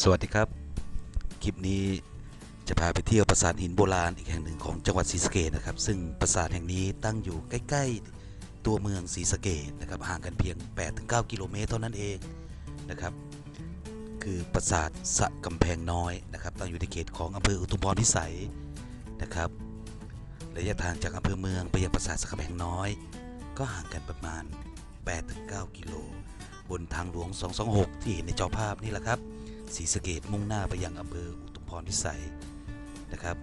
สวัสดีครับ คลิปนี้จะพาไปเที่ยวปราสาทหินโบราณอีกแห่งหนึ่งของจังหวัดศรีสะเกษนะครับ ซึ่งปราสาทแห่งนี้ตั้งอยู่ใกล้ๆ ตัวเมืองศรีสะเกษนะครับห่างกันเพียง 8-9 กิโลเมตรเท่านั้นเองนะครับ คือปราสาทสะกำแพงน้อยนะครับตั้งอยู่ในเขตของอำเภออุทุมพรพิสัยนะครับระยะทางจากอำเภอเมืองไปยังปราสาทสะกำแพงน้อย ก็ห่างกันประมาณ 8-9 กิโล บนทางหลวง 226 ที่เห็นในจอภาพนี่แหละครับ ศรีสะเกดมุ่งหน้าไปยังอำเภออุทุมพรพิสัยนะครับ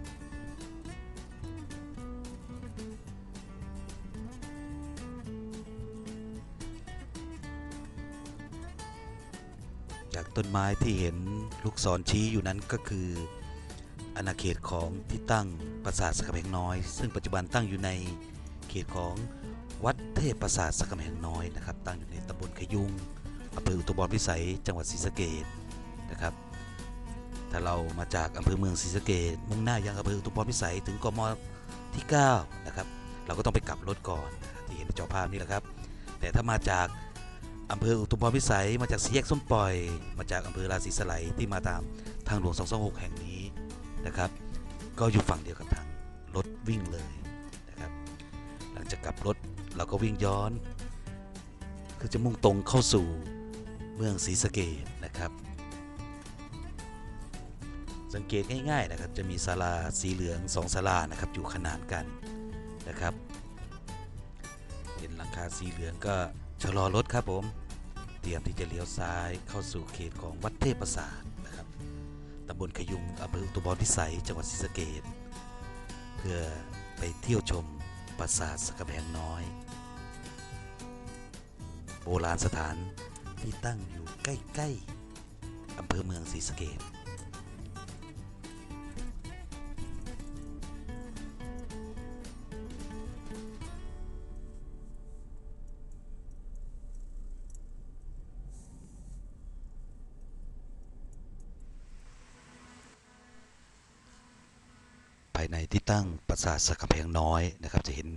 จากต้นไม้ที่เห็นลูกศรชี้อยู่นั้นก็คืออาณาเขตของที่ตั้งปราสาทสกกำแพงน้อย ซึ่งปัจจุบันตั้งอยู่ในเขตของวัดเทพปราสาทสกกำแพงน้อยนะครับ ตั้งอยู่ในตำบลขยุงอำเภออุทุมพรพิสัย จังหวัดศรีสะเกด นะครับ ถ้าเรามาจากอำเภอเมืองศรีสะเกดมุ่งหน้ายังอำเภออุทุมพรพิสัยถึงกมที่ 9 นะครับ เราก็ต้องไปกลับรถก่อนที่เห็นในจอภาพนี่แหละครับ แต่ถ้ามาจากอำเภออุทุมพรพิสัยมาจากสีแยกส้มปล่อย มาจากอำเภอราศีสไลที่มาตามทางหลวง 226 แห่งนี้นะครับ ก็อยู่ฝั่งเดียวกับทางรถวิ่งเลยนะครับ หลังจากกลับรถเราก็วิ่งย้อน คือจะมุ่งตรงเข้าสู่เมืองศรีสะเกดนะครับ สังเกตง่ายๆนะครับจะมีศาลาสีเหลืองสองศาลานะครับอยู่ขนานกันนะครับ เห็นหลังคาสีเหลืองก็ชะลอรถครับผม เตรียมที่จะเลี้ยวซ้ายเข้าสู่เขตของวัดเทพประสาทนะครับตำบลขยุงอำเภออุตุบลพิสัยจังหวัดศรีสะเกษเพื่อไปเที่ยวชมปราสาทสกแพงน้อย โบราณสถานที่ตั้งอยู่ใกล้ๆอำเภอเมืองศรีสะเกษ ในที่ตั้งปราสาทสักกำแพงน้อยนะครับ จะเห็น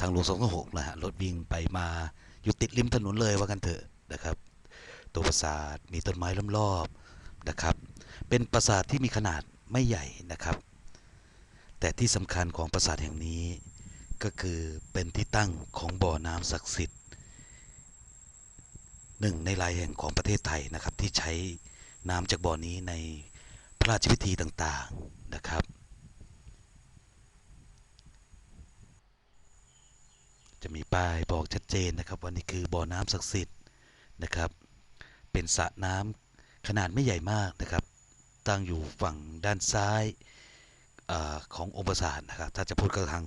ทางหลวง226นะฮะรถวิ่งไปมาอยู่ติดริมถนนเลยว่ากันเถอะนะครับ ตัวปราสาทมีต้นไม้ล้อมรอบนะครับ เป็นปราสาทที่มีขนาดไม่ใหญ่นะครับ แต่ที่สำคัญของปราสาทแห่งนี้ ก็คือเป็นที่ตั้งของบ่อน้ำศักดิ์สิทธิ์หนึ่งในหลายแห่งของประเทศไทยนะครับที่ใช้น้ำจากบ่อนี้ในพระราชพิธีต่างๆนะครับ จะมีป้ายบอกชัดเจนนะครับว่านี่คือบ่อน้ำศักดิ์สิทธิ์นะครับ เป็นสระน้ำขนาดไม่ใหญ่มากนะครับ ตั้งอยู่ฝั่งด้านซ้ายอขององค์ปราสาทนะครับ ถ้าจะพูดก็ทาง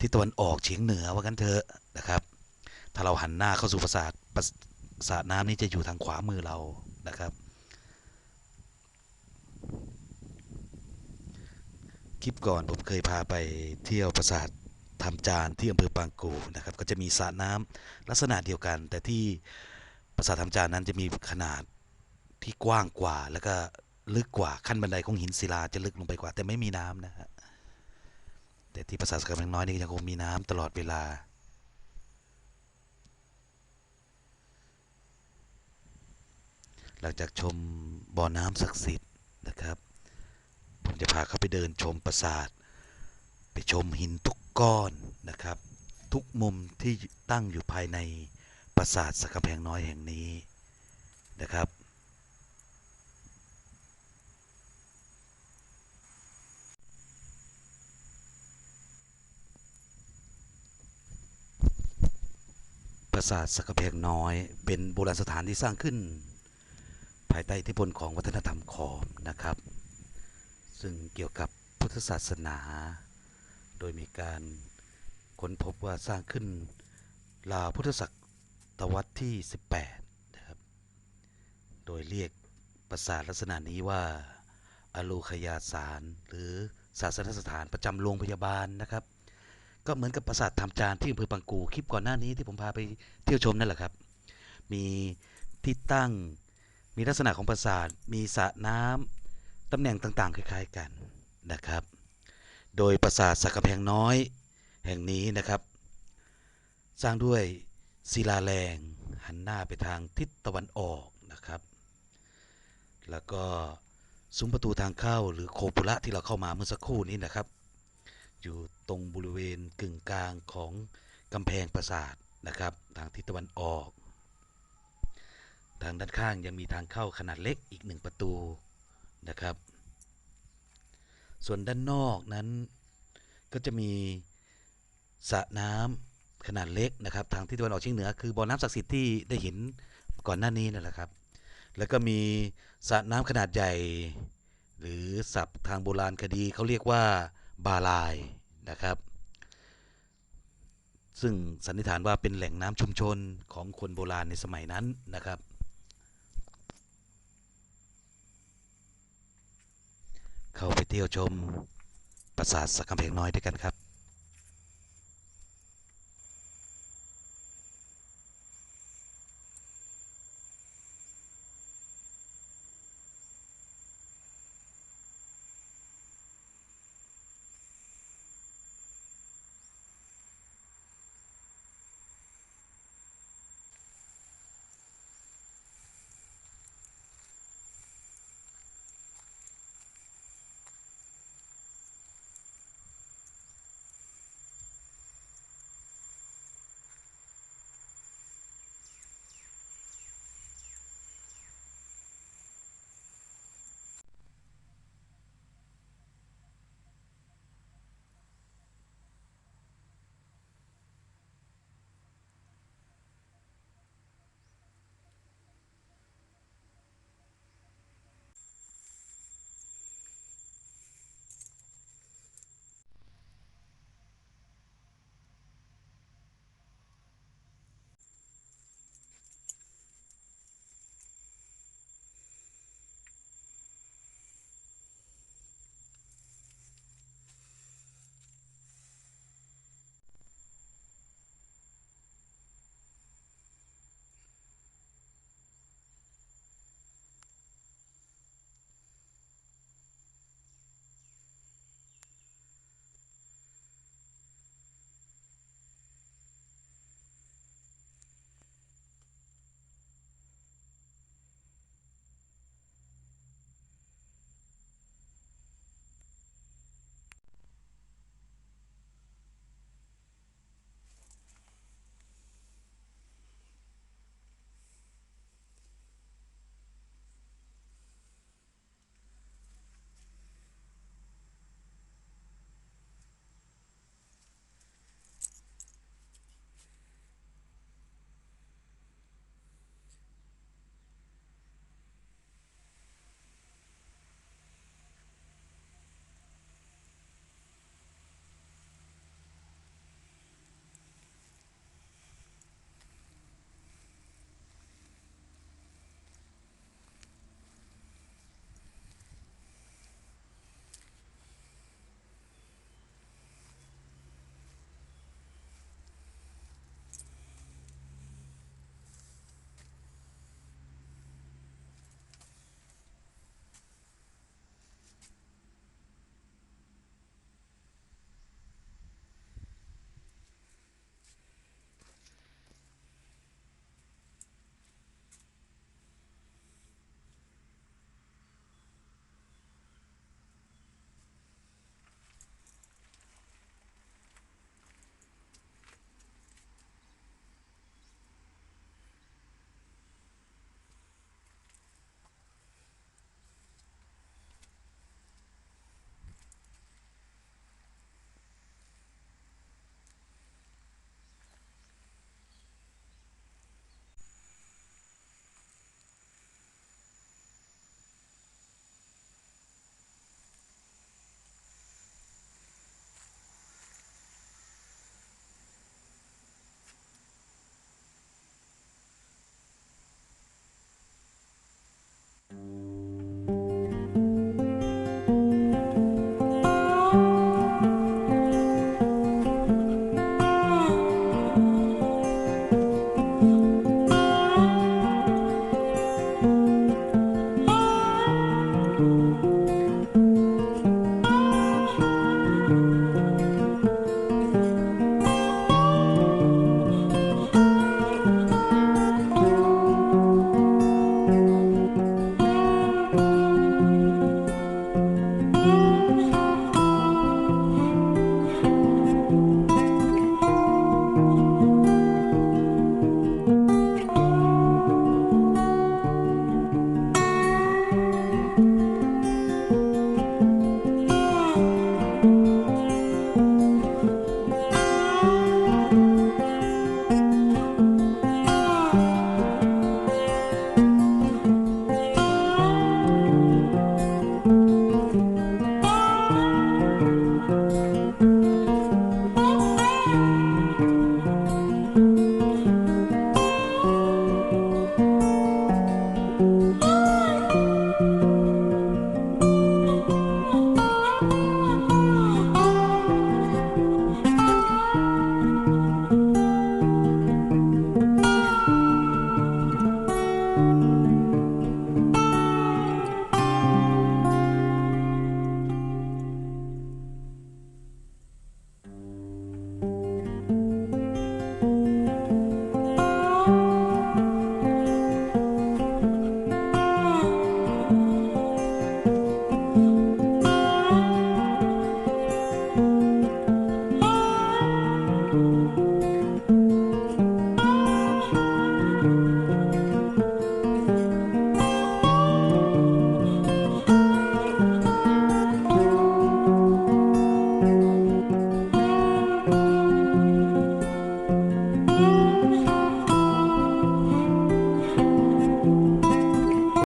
ทิศตะวันออกเฉียงเหนือว่ากันเถอะนะครับ ถ้าเราหันหน้าเข้าสู่ปราสาทปราสระน้ำนี้จะอยู่ทางขวามือเรานะครับคลิปก่อนผมเคยพาไปเที่ยวปราสาท ทำจานที่อำเภอปางกูนะครับก็จะมีสระน้ำลักษณะเดียวกัน แต่ที่ปราสาททำจานนั้นจะมีขนาดที่กว้างกว่า แล้วก็ลึกกว่าขั้นบันไดของหินศิลาจะลึกลงไปกว่า แต่ไม่มีน้ำนะฮะแต่ที่ปราสาทสกำแพงน้อยนี่ยังคงมีน้ำตลอดเวลาหลังจากชมบ่อน้ำศักดิ์สิทธิ์นะครับ ผมจะพาเข้าไปเดินชมปราสาท ไปชมหินทุ ก้อนนะครับ ทุกมุมที่ตั้งอยู่ภายในปราสาทสักแพงน้อยแห่งนี้นะครับ ปราสาทสักแพงน้อย เป็นโบราณสถานที่สร้างขึ้น ภายใต้อิทธิพลของวัฒนธรรมขอมนะครับ ซึ่งเกี่ยวกับพุทธศาสนา โดยมีการค้นพบว่าสร้างขึ้นราวพุทธศักวรรษที่ 18 นะครับ โดยเรียกปราสาทลักษณะนี้ว่าอโลคยาสารหรือศาสนสถานประจำโรงพยาบาลนะครับ ก็เหมือนกับปราสาททำจานที่อำเภอปังกูคลิปก่อนหน้านี้ที่ผมพาไปเที่ยวชมนั่นแหละครับ มีที่ตั้งมีลักษณะของปราสาทมีสระน้ำตำแหน่งต่างๆ คล้าย ๆ กันนะครับ โดยปราสาทสักกำแพงน้อย แห่งนี้นะครับ สร้างด้วยศิลาแรงหันหน้าไปทางทิศตะวันออกนะครับ แล้วก็ซุ้มประตูทางเข้าหรือโคปุระที่เราเข้ามาเมื่อสักครู่นี้นะครับ อยู่ตรงบริเวณกึ่งกลางของกำแพงปราสาทนะครับ ทางทิศตะวันออก ทางด้านข้างยังมีทางเข้าขนาดเล็กอีกหนึ่งประตูนะครับ ส่วนด้านนอกนั้น ก็จะมีสระน้ำขนาดเล็กนะครับ ทางทิศตะวันออกเฉียงเหนือคือบ่อน้ำศักดิ์สิทธิ์ที่ได้เห็นก่อนหน้านี้นั่นแหละครับ แล้วก็มีสระน้ำขนาดใหญ่ หรือศัพท์ทางโบราณคดีเขาเรียกว่าบาลายนะครับ ซึ่งสันนิษฐานว่าเป็นแหล่งน้ำชุมชนของคนโบราณในสมัยนั้นนะครับ เข้าไปเที่ยวชมปราสาทสักกำแพงน้อยด้วยกันครับ